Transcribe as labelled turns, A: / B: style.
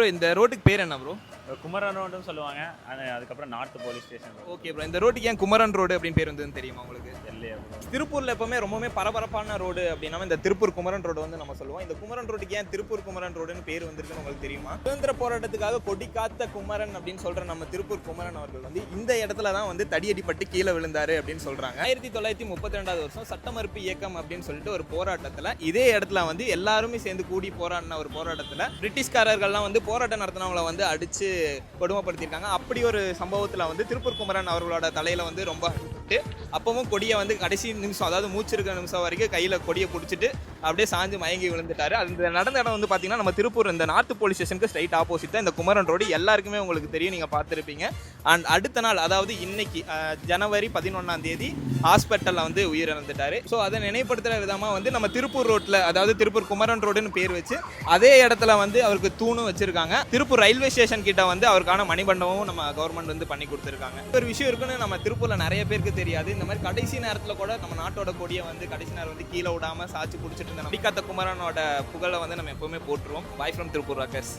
A: Bro இந்த ரோட்டுக்கு பேர் என்ன ப்ரோ
B: குமரன் ரோடுன்னு சொல்லுவாங்க. அது அதுக்கப்புறம் north police station.
A: Okay bro இந்த ரோட்டுக்கு ஏன் குமரன் ரோடு அப்படின்னு பேர் வந்ததுன்னு தெரியுமா உங்களுக்கு?
B: இல்லையா?
A: திருப்பூர்ல எப்பவுமே ரொம்பவுமே பரபரப்பான ரோடு அப்படின்னா இந்த திருப்பூர் குமரன் ரோடு வந்து நம்ம சொல்லுவோம். இந்த குமரன் ரோடுக்கு ஏன் திருப்பூர் குமரன் ரோடுன்னு பேர் வந்திருக்குன்னு உங்களுக்கு தெரியுமா? சுதந்திர போராட்டத்துக்காக கொடி காத்த குமரன் அப்படின்னு சொல்ற நம்ம திருப்பூர் குமரன் அவர்கள் வந்து இந்த இடத்துல தான் வந்து தடியடிப்பட்டு கீழே விழுந்தாரு அப்படின்னு சொல்றாங்க. ஆயிரத்தி தொள்ளாயிரத்தி முப்பத்தி ரெண்டாவது வருஷம் சட்டமறுப்பு இயக்கம் அப்படின்னு சொல்லிட்டு ஒரு போராட்டத்துல இதே இடத்துல வந்து எல்லாருமே சேர்ந்து கூடி போராடின ஒரு போராட்டத்துல பிரிட்டிஷ்காரர்கள்லாம் வந்து போராட்டம் நடத்தினவங்களை வந்து அடிச்சு கொடுமைப்படுத்தியிருக்காங்க அப்படி ஒரு சம்பவத்துல வந்து திருப்பூர் குமரன் அவர்களோட தலையில வந்து ரொம்ப அப்பவும் கொடியை வந்து கடைசி நிமிஷம் அதாவது மூச்சு இருக்கிற நிமிஷம் வரைக்கும் கையில் கொடியை பிடிச்சிட்டு அப்படியே சாஞ்சு மயங்கி விழுந்துட்டாரு. அது நடந்த இடம் வந்து பார்த்தீங்கன்னா நம்ம திருப்பூர் இந்த நார்த்து போலீஸ் ஸ்டேஷனுக்கு ஸ்ட்ரைட் ஆப்போசிட் தான். இந்த குமரன் ரோடு எல்லாருக்குமே உங்களுக்கு தெரியும் நீங்கள் பார்த்துருப்பீங்க. அண்ட் அடுத்த நாள் அதாவது இன்னைக்கு ஜனவரி பதினொன்றாம் தேதி ஹாஸ்பிட்டலில் வந்து உயிரிழந்துட்டாரு. ஸோ அதை நினைப்படுத்துகிற விதமாக வந்து நம்ம திருப்பூர் ரோட்டில் அதாவது திருப்பூர் குமரன் ரோடுன்னு பேர் வச்சு அதே இடத்துல வந்து அவருக்கு தூணும் வச்சிருக்காங்க. திருப்பூர் ரயில்வே ஸ்டேஷன் கிட்ட வந்து அவருக்கான மணிமண்டபமும் நம்ம கவர்மெண்ட் வந்து பண்ணி கொடுத்துருக்காங்க. ஒரு விஷயம் இருக்குன்னு நம்ம திருப்பூரில் நிறைய பேருக்கு தெரியாது. இந்த மாதிரி கடைசி நேரத்துல கூட நம்ம நாட்டோட கொடியை வந்து கடைசி நேரம் வந்து கீழே விடாம சாச்சு பிடிச்சிட்டு இருந்த நம்பிக்காத்த குமரனோட புகழை வந்து நம்ம எப்பவுமே போட்டுருவோம் பாய் ஃப்ரம் திருப்பூர் ராக்கர்ஸ்